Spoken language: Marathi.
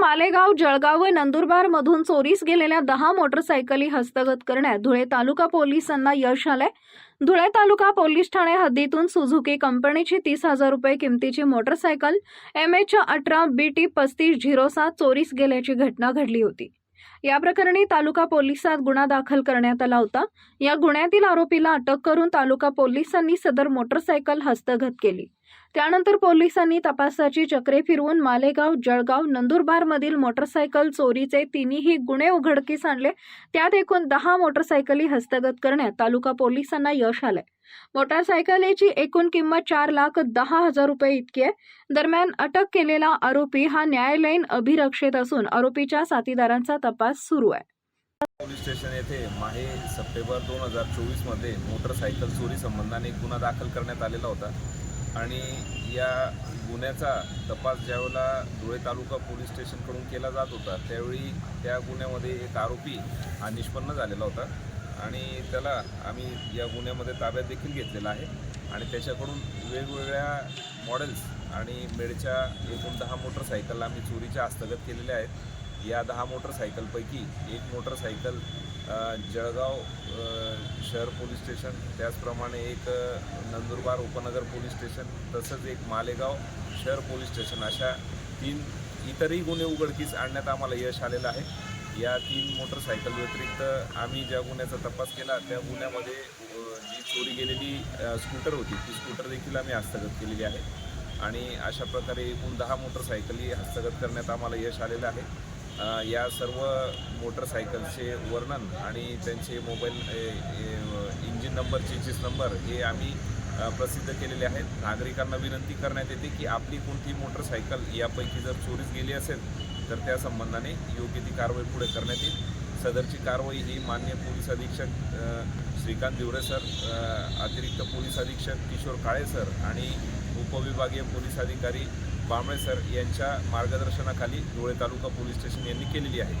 मालेगाव जळगाव व नंदुरबार मधून चोरीस गेलेल्या दहा मोटरसायकली हस्तगत करण्यात धुळे तालुका पोलिसांना यश आलंय. धुळे तालुका पोलीस ठाणे हद्दीतून सुझुकी कंपनीची तीस हजार रुपये किमतीची मोटरसायकल एम एच अठरा बी टी पस्तीस झिरो सात चोरीस गेल्याची घटना घडली होती. या प्रकरणी तालुका पोलिसात गुन्हा दाखल करण्यात आला होता. या गुन्ह्यातील आरोपीला अटक करून तालुका पोलिसांनी सदर मोटरसायकल हस्तगत केली. त्यानंतर पोलिसांनी तपासाची चक्रे फिरवून मालेगाव जळगाव नंदुरबारमधील मोटरसायकल चोरीचे तिन्ही गुन्हे उघडकीस आणले. त्यात एकूण दहा मोटरसायकली हस्तगत करण्यात तालुका पोलिसांना यश आले मोटारसायकलीची एकूण किंमत चार लाख दहा हजार रुपये इतकी आहे. दरम्यान अटक केलेला आरोपी हा न्यायालयीन अभिरक्षेत असून आरोपीच्या साथीदारांचा तपास सुरू आहे. पोलीस स्टेशन येथे माहे सप्टेंबर दोन हजार चोवीसमध्ये मोटरसायकल चोरी संबंधाने गुन्हा दाखल करण्यात आलेला होता. आणि या गुन्ह्याचा तपास ज्यावेळेला धुळे तालुका पोलीस स्टेशनकडून केला जात होता त्यावेळी त्या गुन्ह्यामध्ये एक आरोपी हा निष्पन्न झालेला होता. आणि त्याला आम्ही या गुन्ह्यामध्ये ताब्यात देखील घेतलेला आहे. आणि त्याच्याकडून वेगवेगळ्या मॉडेल्स आणि मेडच्या एकूण दहा मोटरसायकल आम्ही चोरीच्या हस्तगत केलेल्या आहेत. या दहा मोटरसायकलपैकी एक मोटरसायकल जळगाव शहर पोलीस स्टेशन त्याचप्रमाणे एक नंदुरबार उपनगर पोलीस स्टेशन तसंच एक मालेगाव शहर पोलीस स्टेशन अशा तीन इतरही गुन्हे उघडकीस आणण्यात आम्हाला यश आलेलं आहे. या तीन मोटरसायकल व्यतिरिक्त आम्ही ज्या गुन्ह्याचा तपास केला त्या गुन्ह्यामध्ये जी चोरी गेलेली स्कूटर होती ती स्कूटर देखील आम्ही हस्तगत केलेली आहे. आणि अशा प्रकारे एकूण दहा मोटरसायकली हस्तगत करण्यात आम्हाला यश आलेलं आहे. या सर्व मोटरसायकलचे वर्णन आणि त्यांचे mobile engine number chassis number हे आम्ही प्रसिद्ध केलेले आहेत. नागरिकांना विनंती करण्यात येते की आपली कोणती मोटरसायकल यापैकी जर चोरीस गेली असेल तर त्या संबंधाने योग्य ती कारवाई पुढे करण्यात येईल. सदरची कारवाई ही मान्य पोलीस अधीक्षक श्रीकांत दिवरे सर अतिरिक्त पोलीस अधीक्षक किशोर काळे सर आणि उपविभागीय पोलीस अधिकारी बांबळे सर यांच्या मार्गदर्शनाखाली धुळे तालुका पोलीस स्टेशन यांनी केलेली आहे.